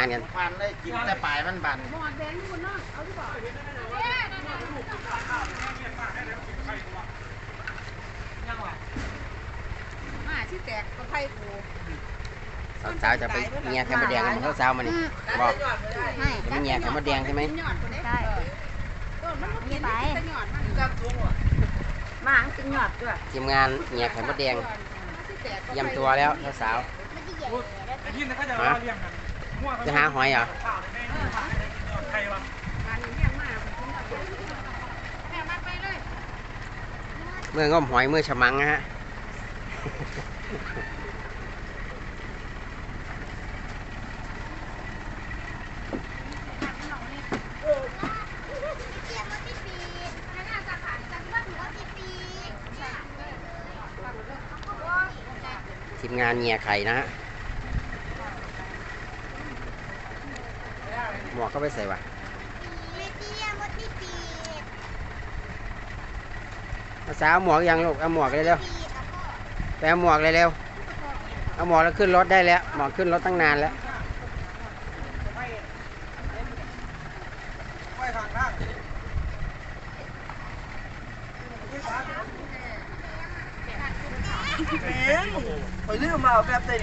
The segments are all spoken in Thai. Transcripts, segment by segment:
านกันปันได้กินแต่ปลายมันบันหมอนแดงคุณน้องเอาที่บอกมาที่แตกก็ไข่กูสาวๆจะไปเมียไข่มดแดงกันมาสาวๆมานี่บอกให้จะไม่เมียไข่มดแดงใช่ไหมหยอดคนได้ได้ต้นมันกินไปหยอดมันกับลุงมาหังกินหยอดด้วยทีมงานเมียไข่มดแดงเตรียมตัวแล้วสาวไอ้ที่นั่นเขาจะ เมั่วๆจะหาหอยเหรอเมื่องมหอยเมื่อฉมังนะฮะทีมงานเมียไข่นะฮะ หมวกก็ไปใส่วะสาวๆหมวกยังลูกเอาหมวกเลยเร็วไปเอาหมวกเลยเร็วเอาหมวกแล้วขึ้นรถได้แล้ว หมวกขึ้นรถตั้งนานแล้วไม่ทางข้างเองไปลืมมาแบบเต้น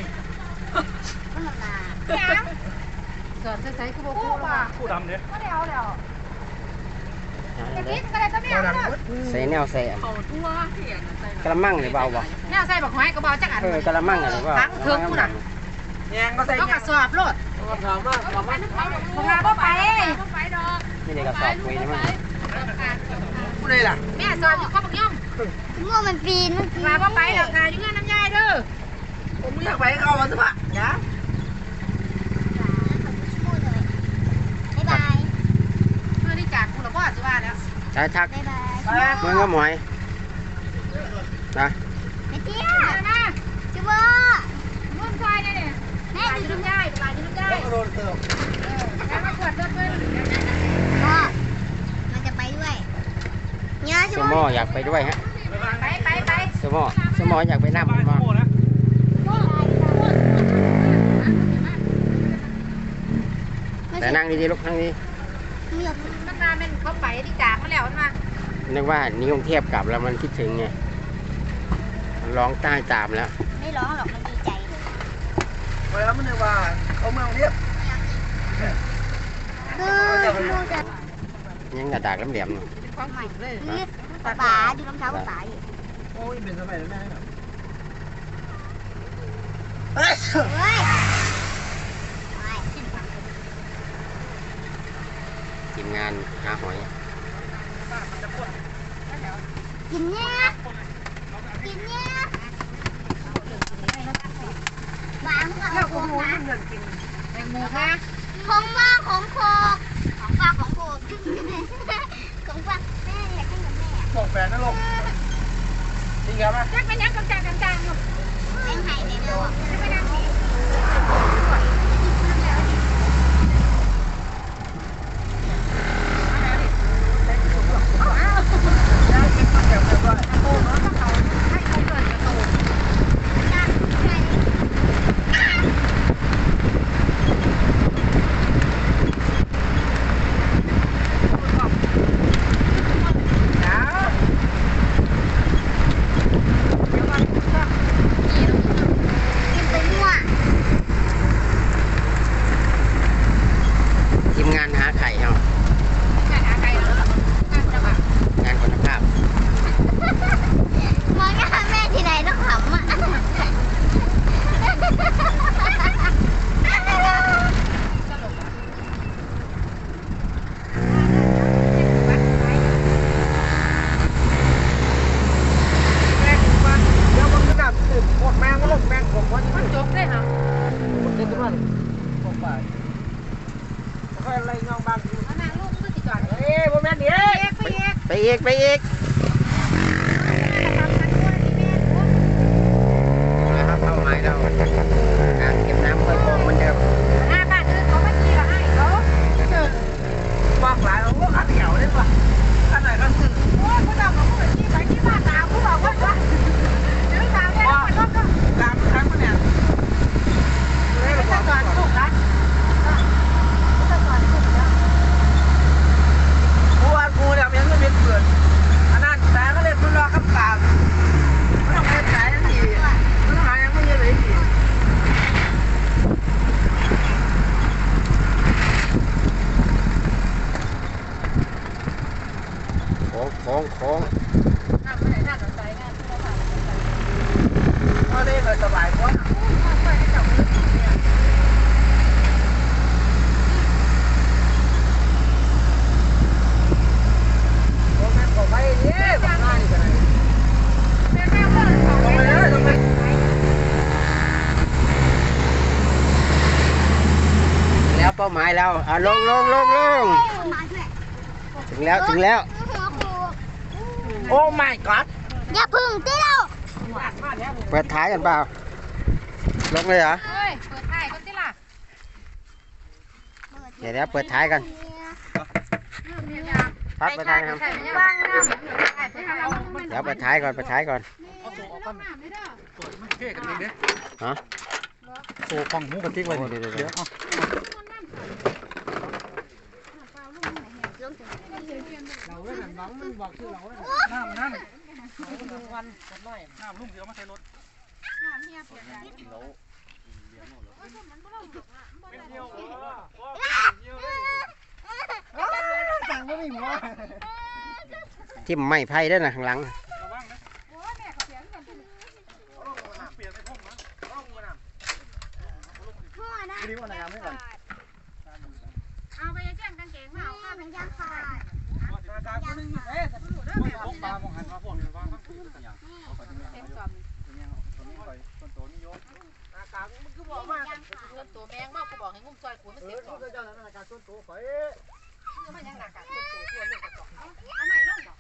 สอนใส่ๆคือบ่คู่ว่ะผู้ดำเนี่ยก็ได้เอาแล้วกะทิก็ได้ก็ไม่เอาแล้วใส่แนวใส่อันเอาทั่วเถียงใส่กระมังหรือเบาบ่แนวใส่บักหอยก็เบาจักอันเออกระมังอะไรบ่ทั้งเทิงพุ่นน่ะแยงก็ใส่เอาแยกระงสอบโลดก็ถามว่าถามว่าบ่มาบ่ไปบ่ไปดอกไม่ได้กระสอบคุยนะมั้งผู้ใดล่ะแม่สอบอยู่ข้อบักย่อมง่วงมันปีนมันปีนมาบ่ไปดอกค่ะอยู่งานน้ำยายเด้อผมอยากไปเข้ามาสิปะยะ บ๊ายบาย เพื่อที่จากกูละบ่สิว่า แล้วใช้ทักบ๊ายบายเมื่องมหอยนะไปเที่ยมาวนะชิวะมุ่นซอยเนี่ยแม่อยู่น้ำยายตลาดอยู่น้ำยายต้องโดนเติมแล้วมาขวดเด้อเพิ่นพ่อมันจะไปด้วยเนื้อสชิวมออยากไปด้วยฮะไปไปไปสมอสมออยากไปน้ำบ้านบ่โม่นะแต่นั่งดีๆลูกนั่งดี มันมาเป็นเขาไปที่จากมาแล้วมันมานึกว่านิยมเทียบกลับแล้วมันคิดถึงไงมันร้องใต้ตามแล้ว ไม่ร้องหรอกมันดีใจไปแล้วมันเลยว่าเขาเมืองเรียบคือดูจะยังกระดากแหลมๆอยู่ความสุขเลยคือป๋าดูรองเท้าป๋าอยู่โอ้ยเป็นสมัยแล้วแม่ครับเฮ้ย ที มงานหาหอยกินเนี้ยกินเนี้ยบางกับแล้วขกูองนะเงินกินแตงโมค่ะของว่าของโคกของฝาของโคกของฝาแม่อยากให้กับแม่บอกแฟนนะลูกจริงครับอะจักเป็นยังกำจังกำจังอยู่แม่ไข่ในเร็วจะไปนั่งนี่แล้ やばい。 เอก ไปอีกไปอีก ทำกันด้วยนี่แม่ทุก นะครับเป้าหมายเราการเก็บน้ำห้วยโป่งเหมือนเดิม หน้าบ้านอื่นเขาไม่ขี่ละให้เขาเจอ ว่างหลายเราก็ขัดเหี่ยวได้ปะขัดไหนขัดสื่อ โอ้ยผู้ดำเขาพูดขี่ไปขี่มาตามผู้บอกว่าว่าเดี๋ยวตาม โค้งโค้ง ว่าได้เลยสบายกว่าโอ้แม่ขอไปเนี่ยแบบง่ายกันเลยลงไปเลยลงไป แล้วเป้าหมายแล้ว อะลงลงลงลงมาด้วยถึงแล้วถึงแล้วหัวโขกโอ้ my god อย่าพึ่งตีเราเปิดท้ายกันเปล่า ลงเลยเหรอเฮ้ยเปิดท้ายก็สิล่ะเดี๋ยวเดี๋ยวเปิดท้ายกันเนี่ยยาพักเปิดท้ายนะครับใช่ไหมบ้างนะใช่ไปทางเราเดี๋ยวเปิดท้ายก่อนเปิดท้ายก่อนเอาตัวออกกันตัวมันเท่กันเองเด้ฮะตัวฟังหูกระติกไว้โอ้เดี๋ยวเดี๋ยว เดี๋ยน้องมันบอกชื่อเราเว้ยน้ำนั่นวันกันหน่อยน้ำลุ่มเดียวมาใส่รถเป็นเดียวเดียวเลยสั่งไม่มีหัวทิ่มไม้ไผ่ได้นะข้างหลังระวังนะเรียนไปพวกมันพ่อะรีบวันไหนกันไม่ก่อน พวกนี้วางทั้งสี่ตัวอย่างเต็มจอมต้นโตนี่โยนอากาศมันคือบอกว่าเงินตัวแมงมากกูบอกให้งุ้มซอยกูมันเอเต็อมจอมเจ้าหน้าการส่วนตัวข่อยมันยังหนักกันเงินตัวควรเรื่องกระจกเอาใหม่ลงบอก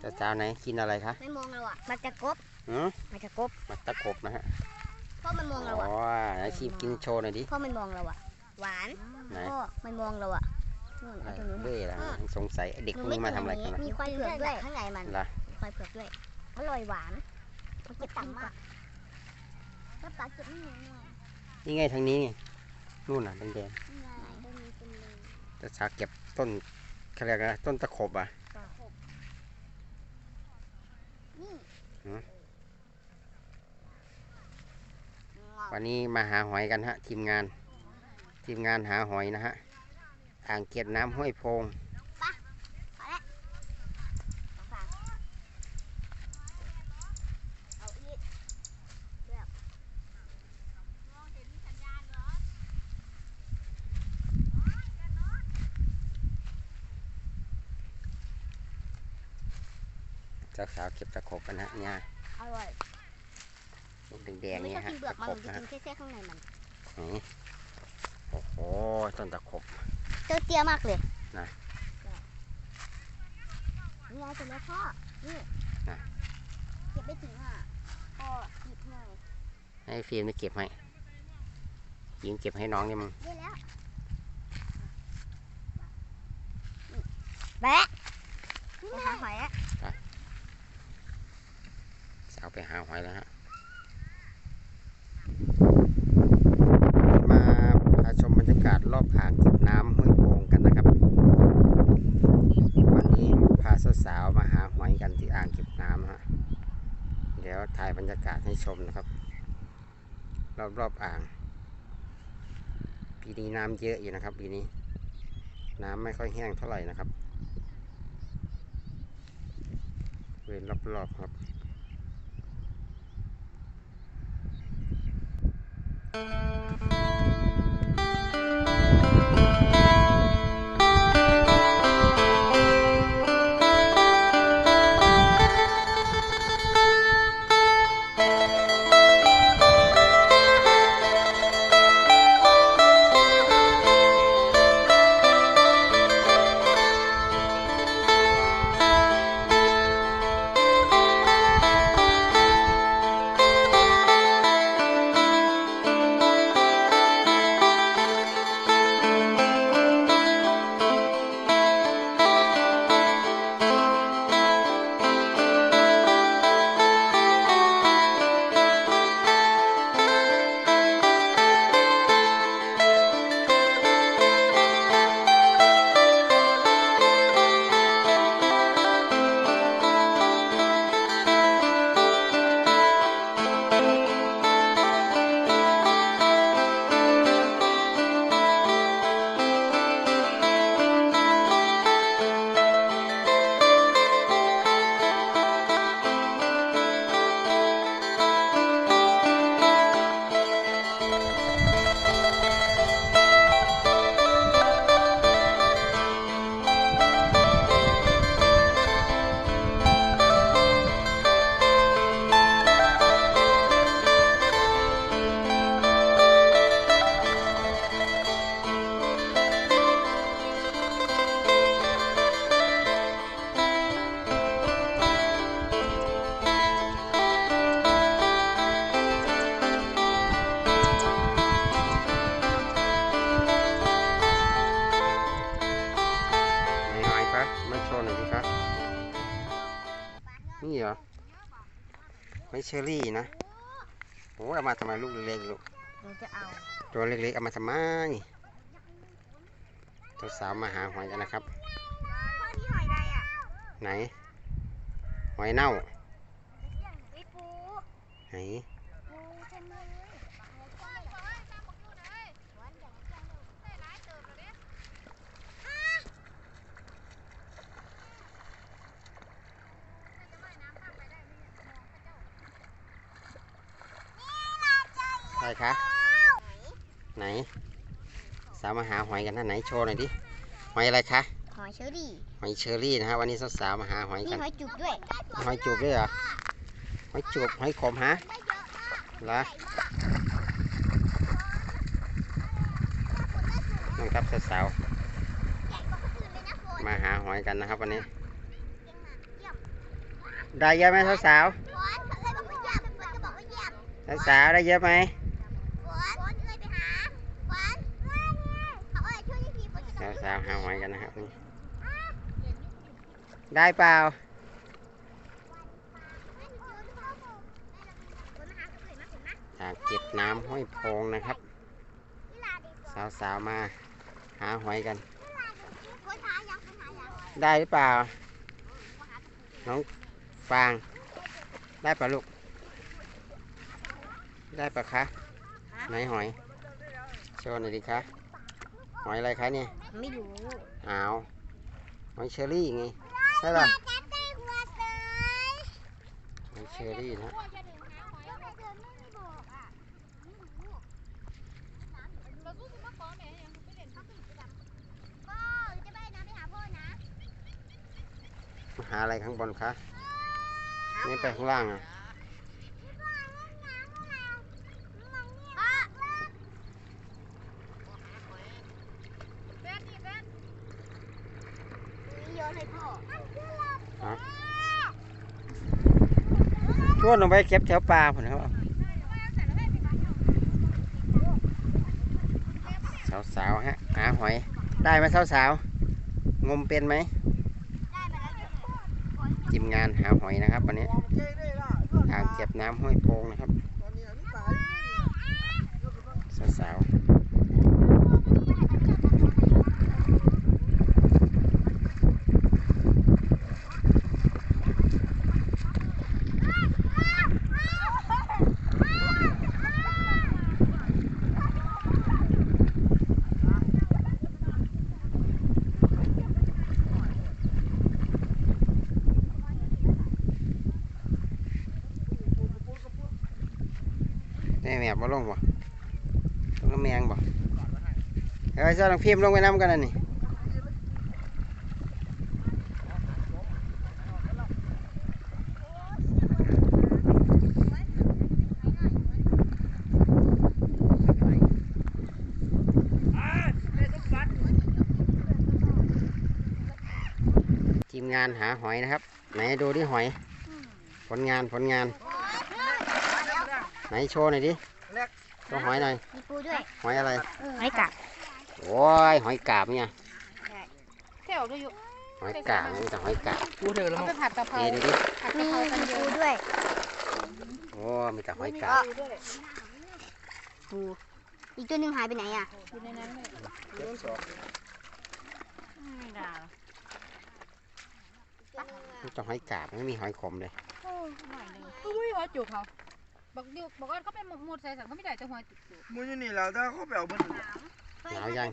เจ้าเจ้าไหนกินอะไรคะไม่มองเราอะมันจะกบหืมมันจะกบมาตะขบนะฮะพ่อมันมองเราอ๋ออะไหนชิมกินโชว์หน่อยดิพ่อมันมองเราอะหวานไหนพ่อมันมองเราอะ นู่นอะไรเอาตรงนู้นเบ้อละสงสัยไอ้เด็กพวกนี้มาทำอะไรกันนะมีควายเผือกด้วยข้างในมันล่ะควายเผือกด้วยอร่อยหวานมันเก็บตังค์มากก็ปลาเก็บไม่เหนื่อยนี่ไงทางนี้ไงนู่นน่ะแดงไหนได้มีเป็นเลยๆเจ้าชาวเก็บต้นเขาเรียกอะไรต้นตะขบอะนี่หือวันนี้มาหาหอยกันฮะ ทีมงาน ทีมงานหาหอยนะฮะ อ่างเก็บน้ำห้วยโพงเอาอีกเจ้าสาวเก็บตะขบกันฮะเนี่ยอร่อยลูกแดงๆไม่เนี่ยชอบฮะกินเบือกตะมันขหนูบจะนะกิฮะนแค่แค่ข้างในมันนี่โอ้โหต้นตะขบ เจ้าเตี้ยมากเลยนะนี่ไงเสร็จแล้วพ่อ นี่นะเก็บไม่ถึงอะพ่อหยิบหน่อยให้ฟิล์มได้เก็บให้ยิงเก็บให้น้องนี่มึงได้แล้วนี่แบะไปหาหอยแล้วสาวไปหาหอยแล้วฮะ มาพาชมบรรยากาศรอบอ่างเก็บน้ำ สาวมาหาหอยกันที่อ่างเก็บน้ำฮะเดี๋ยวถ่ายบรรยากาศให้ชมนะครับ รอบๆออ่าง ปีนี้น้ำเยอะอยู่นะครับ ปีนี้ น้ำไม่ค่อยแห้งเท่าไหร่นะครับ เว้นรอบๆครับ Thank you. เชอรี่นะโอ้เอามาทำไมลูกเล็กๆลูกหนูจะเอาตัวเล็กๆเอามาทำไมตัวสาวมาหาหอยกันนะครับ พ่อนี่หอยอะไรอะไหน หอยเน่าไอ้ปู ไหน ปูเต็มเลยวันเดี๋ยวจะเอา ใครคะ ไหน สาวมาหาหอยกันนะไหนโชว์หน่อยดิ หอยอะไรคะ หอยเชอรี่ หอยเชอรี่นะฮะวันนี้สาวๆมาหาหอยมีกัน หอยจุกด้วย หอยจูบด้วยเหรอ หอยจูบหอยขมฮะเหรอนั่นครับสาวๆมาหาหอยกันนะครับวันนี้ ได้เยอะไหมสาวๆสาวๆได้เยอะไหมาวหาหอยกันนะครับนี่ได้เปล่าอ่างเก็บน้ำห้อยโพงนะครับ สาวๆมาหาหอยกัน ได้หรือเปล่า น้องฟาง ได้ปะลูก ได้ปะคะไหนหอย โชว์หน่อยดิคะหอยอะไรคะเนี่ย ไม่รู้อ้าวหอยเชอรี่ไงใช่ป่ะหอยเชอรี่นะมาหาอะไรข้างบนคะนี่ไปข้างล่างอะ โยนให้พ่อ ชวนลงไปเก็บแถวปลาผมนะครับสาวๆฮะหาหอย ได้ไหมสาวๆงมเป็นไหมทีมงานหาหอยนะครับวันนี้เจ๊ได้ละอ่างเก็บน้ำห้วยโพงนะครับ ตอนนี้นี่ตาย สาวๆนี่แม่บ่ลงบ่ต้องน้ำแมงบ่ เฮ้ยเจ้าต้องพิมพ์ลงไปน้ำกันนะนี่ทีมงานหาหอยนะครับ ไหนดูดิหอย ผลงานผลงาน ไหนโชว์หน่อยดิโชว์หอยหน่อย มีปูด้วย หอยอะไร หอยกัด โอ้ยหอยกาบเนี่ยเที่ยวด้วยอยู่หอยกาบนี่แต่หอยกาบกูเถอะแล้วเอามั้งไปผัดกะเพรานี่ดูดิผัดมีกะเพรากันมีเยปูอะด้วยโอ้มีแต่หอยกาบปูด้วยปูอีกตัวหนึ่งหายไปไหนอะอยู่ในนั้นเลยเก็บสองไม่ได้มีแต่หอยกาบไม่มีหอยขมเลยโอ้หน่อยหนึงอุ้ยหัวจุกเขาบอกดิวบอกว่าเขาเป็นหมดใส่สังเขาไม่ได้แต่หัวจุกมึงอยู่นี่แล้วถ้าเขาไปเอาเบิ้ล หนาวยัง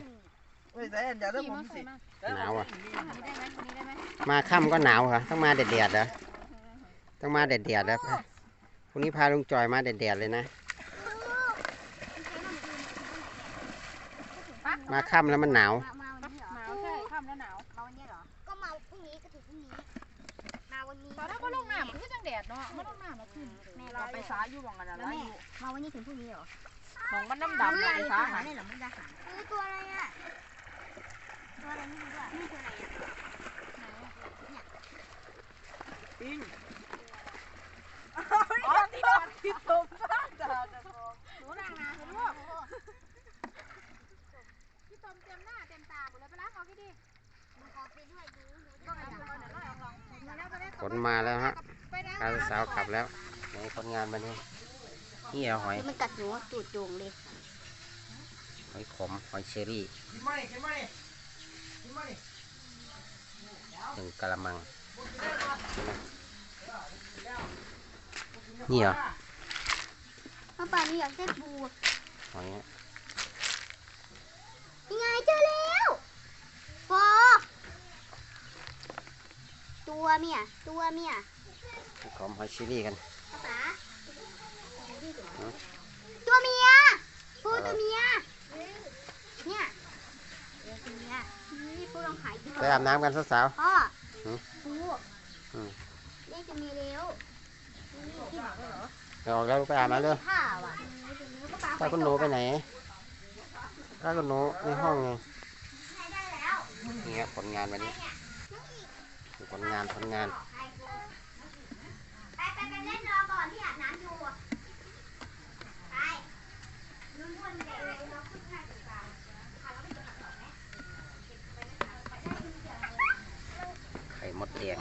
เฮ้ยแต่อันอย่าได้ขี่ผมมาใส่สิมาหนาวอะอันนี้ได้ไหมอันนี้ได้ไหมมาค่ำก็หนาวเหรอต้องมาเด็ดเดียดๆเหรอต้องมาเด็ดเดียดๆแล้วพรุ่งนี้พาลุงจอยมาเด็ดเดียดๆเลยนะ มาค่ำแล้วมันหนาวมาวันนี้เหรอหนาวใช่ค่ำแล้วหนาวมาวันนี้เหรอ ก็มาพรุ่งนี้ก็ถึงพรุ่งนี้ มาวันนี้ตอนนั้นก็ลงน้ำมันก็จังแดดเนาะมันลงน้ำแล้วขึ้นแม่เราเราไปไปสาอยู่หวังกันนะแล้วแม่มาวันนี้ถึงพรุ่งนี้เหรอ ของมันดำดำเลยไปสาหาเนี่ยเหรอมุกดาหารเออตัวอะไรอะ ตัวอะไรไม่รู้อะนี่ตัวอะไรอะปิ้งอ๋อที่นอนที่ตมบ้านจ้าจ้าหนูนางนาคุณลูกพี่ตมเต็มหน้าเต็มตาหมดเลยไปล้างออกให้ดีขอไปด้วยดูก็ให้ดูก่อนเดี๋ยวเราลองลองแล้วก็ได้ขนมาแล้วฮะไปนะพาสาวขับแล้วไหนคนงานมาเนี่ย นี่เหรอหอย มันกัดหนูตูดโจงเลยหอยขมหอยเชอรี่กินมาดิกินมาดิกินมาดิหนึ่งกะละมัง นี่เหรอป้าป่านี่อยากได้ปูหอยอะยังไงเจอแล้วฟอตัวเมียตัวเมียหอยขมหอยเชอรี่กันป้าป๋า ตัวเมียปูตัวเมียเนี่ยตัวเมียนี่ปูลองหายดิไปอาบน้ำกันสาวพ่อหืมปูอืมเรียกตัวเมียเร็วๆเราออกแล้วไปอาบน้ำเร็วผ้าว่ะป้าป้าคุณหนูไปไหนป้าคุณหนูในห้องไงได้แล้วนี่ครับผลงานวันนี้ผลงานผลงาน ไปไปไปเล่นรอก่อนที่อาบน้ำอยู่ไปนุ่นวนเด็กเลยเราขึ้นง่ายกว่าค่ะเรา ไม่เจอกันหรหมไข่มดแดง